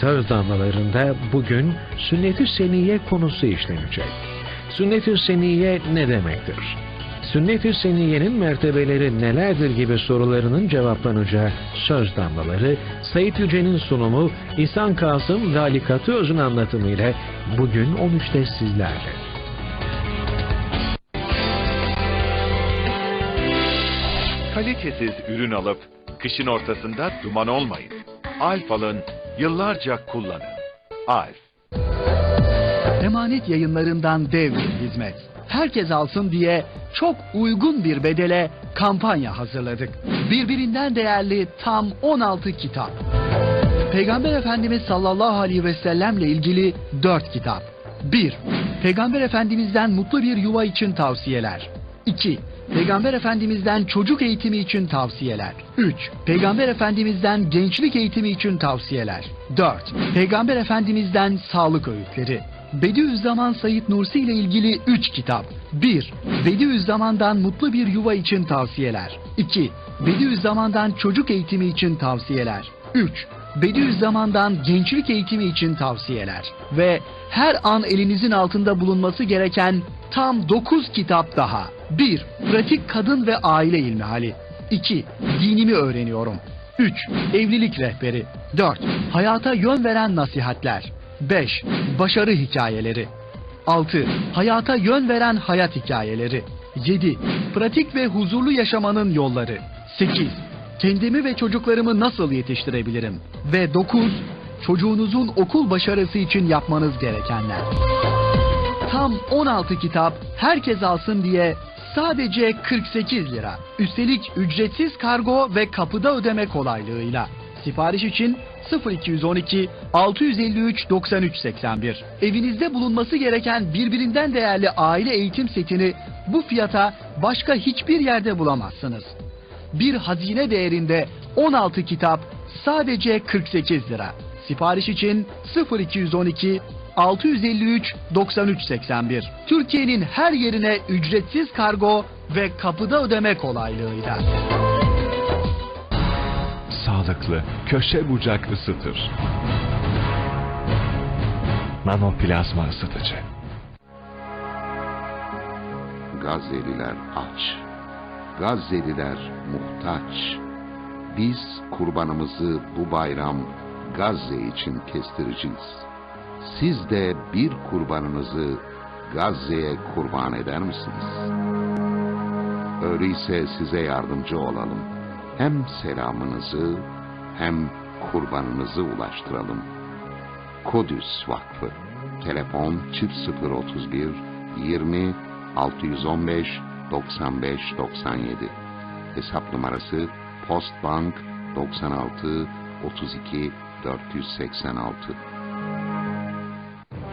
Söz damlalarında bugün sünnet-i seniye konusu işlenecek. Sünnet-i seniye ne demektir? Sünnet-i seniyenin mertebeleri nelerdir gibi sorularının cevaplanacağı söz damlaları, Sayit Yüce'nin sunumu, İhsan Kasım ve Ali Katıöz'ün anlatımıyla bugün 13'te sizlerle. Kalitesiz ürün alıp kışın ortasında duman olmayın. Alf alın, yıllarca kullanın. Alf. Emanet yayınlarından dev bir hizmet. Herkes alsın diye çok uygun bir bedele kampanya hazırladık. Birbirinden değerli tam 16 kitap. Peygamber Efendimiz sallallahu aleyhi ve sellemle ilgili 4 kitap. 1. Peygamber Efendimiz'den mutlu bir yuva için tavsiyeler. 2. Peygamber Efendimiz'den çocuk eğitimi için tavsiyeler. 3. Peygamber Efendimiz'den gençlik eğitimi için tavsiyeler. 4. Peygamber Efendimiz'den sağlık öğütleri. Bediüzzaman Said Nursi ile ilgili 3 kitap. 1. Bediüzzaman'dan mutlu bir yuva için tavsiyeler. 2. Bediüzzaman'dan çocuk eğitimi için tavsiyeler. 3. Bediüzzaman'dan gençlik eğitimi için tavsiyeler. Ve her an elinizin altında bulunması gereken tam 9 kitap daha. 1. Pratik kadın ve aile ilmihali. 2. Dinimi öğreniyorum. 3. Evlilik rehberi. 4. Hayata yön veren nasihatler. 5. Başarı hikayeleri. 6. Hayata yön veren hayat hikayeleri. 7. Pratik ve huzurlu yaşamanın yolları. 8. Kendimi ve çocuklarımı nasıl yetiştirebilirim? Ve 9. Çocuğunuzun okul başarısı için yapmanız gerekenler. Tam 16 kitap herkes alsın diye sadece 48 lira. Üstelik ücretsiz kargo ve kapıda ödeme kolaylığıyla. Sipariş için 0212 653 93 81. Evinizde bulunması gereken birbirinden değerli aile eğitim setini bu fiyata başka hiçbir yerde bulamazsınız. Bir hazine değerinde 16 kitap sadece 48 lira. Sipariş için 0212 653 93 81. Türkiye'nin her yerine ücretsiz kargo ve kapıda ödeme kolaylığıyla. Sağlıklı, köşe bucak ısıtır. Nanoplazma ısıtıcı. Gazze'liler aç. Gazze'liler muhtaç. Biz kurbanımızı bu bayram Gazze için kestireceğiz. Siz de bir kurbanınızı Gazze'ye kurban eder misiniz? Öyleyse size yardımcı olalım. Hem selamınızı hem kurbanınızı ulaştıralım. Kodüs Vakfı Telefon çift 031 20 615 95 97 Hesap numarası Postbank 96 32 486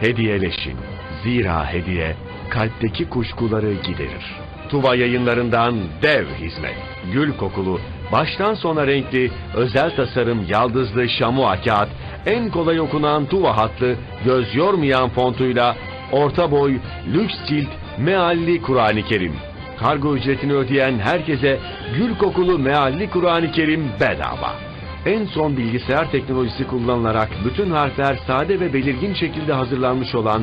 Hediyeleşin. Zira hediye kalpteki kuşkuları giderir. Tuva yayınlarından dev hizmet. Gül kokulu, baştan sona renkli, özel tasarım yaldızlı şamu kağıt, en kolay okunan Tuva hatlı, göz yormayan fontuyla, orta boy, lüks cilt, mealli Kur'an-ı Kerim. Kargo ücretini ödeyen herkese gül kokulu mealli Kur'an-ı Kerim bedava. En son bilgisayar teknolojisi kullanılarak bütün harfler sade ve belirgin şekilde hazırlanmış olan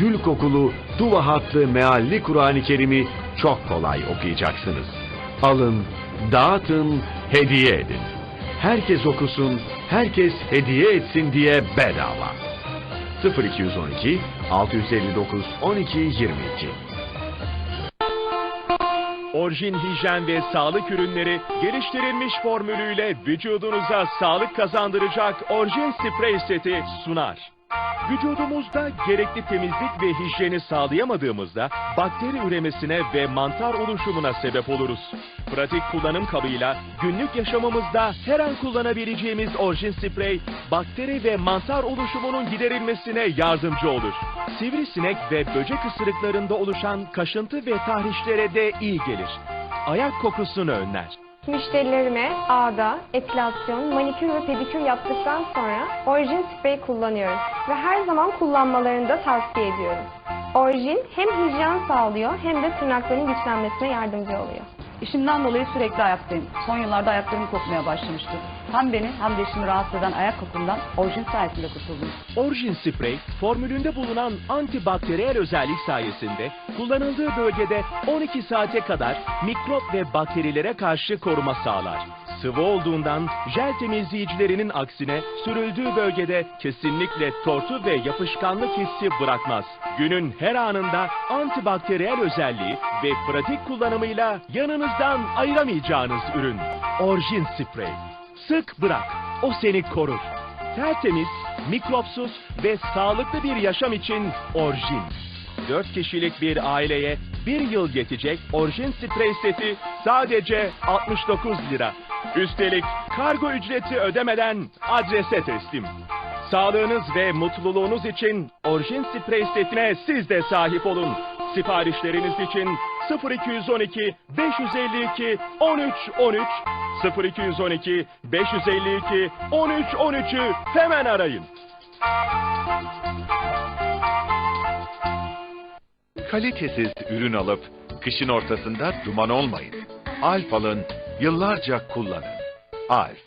gül kokulu duva hatlı mealli Kur'an-ı Kerim'i çok kolay okuyacaksınız. Alın, dağıtın, hediye edin. Herkes okusun, herkes hediye etsin diye bedava. 0212 659 12 22 Orjin hijyen ve sağlık ürünleri geliştirilmiş formülüyle vücudunuza sağlık kazandıracak Orjin sprey seti sunar. Vücudumuzda gerekli temizlik ve hijyeni sağlayamadığımızda bakteri üremesine ve mantar oluşumuna sebep oluruz. Pratik kullanım kabıyla günlük yaşamımızda her an kullanabileceğimiz Orjin sprey bakteri ve mantar oluşumunun giderilmesine yardımcı olur. Sivrisinek ve böcek ısırıklarında oluşan kaşıntı ve tahrişlere de iyi gelir. Ayak kokusunu önler. Müşterilerime ağda, epilasyon, manikür ve pedikür yaptıktan sonra orijin sprey kullanıyorum ve her zaman kullanmalarını da tavsiye ediyorum. Orijin hem hijyen sağlıyor hem de tırnakların güçlenmesine yardımcı oluyor. İşimden dolayı sürekli ayaktayım. Son yıllarda ayaklarım kokmaya başlamıştı. Hem beni hem de işimi rahatsız eden ayak kokumdan orijin sayesinde kurtuldum. Orijin sprey, formülünde bulunan antibakteriyel özellik sayesinde kullanıldığı bölgede 12 saate kadar mikrop ve bakterilere karşı koruma sağlar. Sıvı olduğundan jel temizleyicilerinin aksine sürüldüğü bölgede kesinlikle tortu ve yapışkanlık hissi bırakmaz. Günün her anında antibakteriyel özelliği ve pratik kullanımıyla yanınızdan ayıramayacağınız ürün. Orijin sprey. Sık bırak, o seni korur. Tertemiz, mikropsuz ve sağlıklı bir yaşam için Orjin. 4 kişilik bir aileye bir yıl yetecek Orjin sprey seti sadece 69 lira. Üstelik kargo ücreti ödemeden adrese teslim. Sağlığınız ve mutluluğunuz için Orjin sprey setine siz de sahip olun. Siparişleriniz için 0212 552 13 13 0212 552 13 13'ü hemen arayın. Kalitesiz ürün alıp kışın ortasında duman olmayın. Alf alın, yıllarca kullanın. Alf.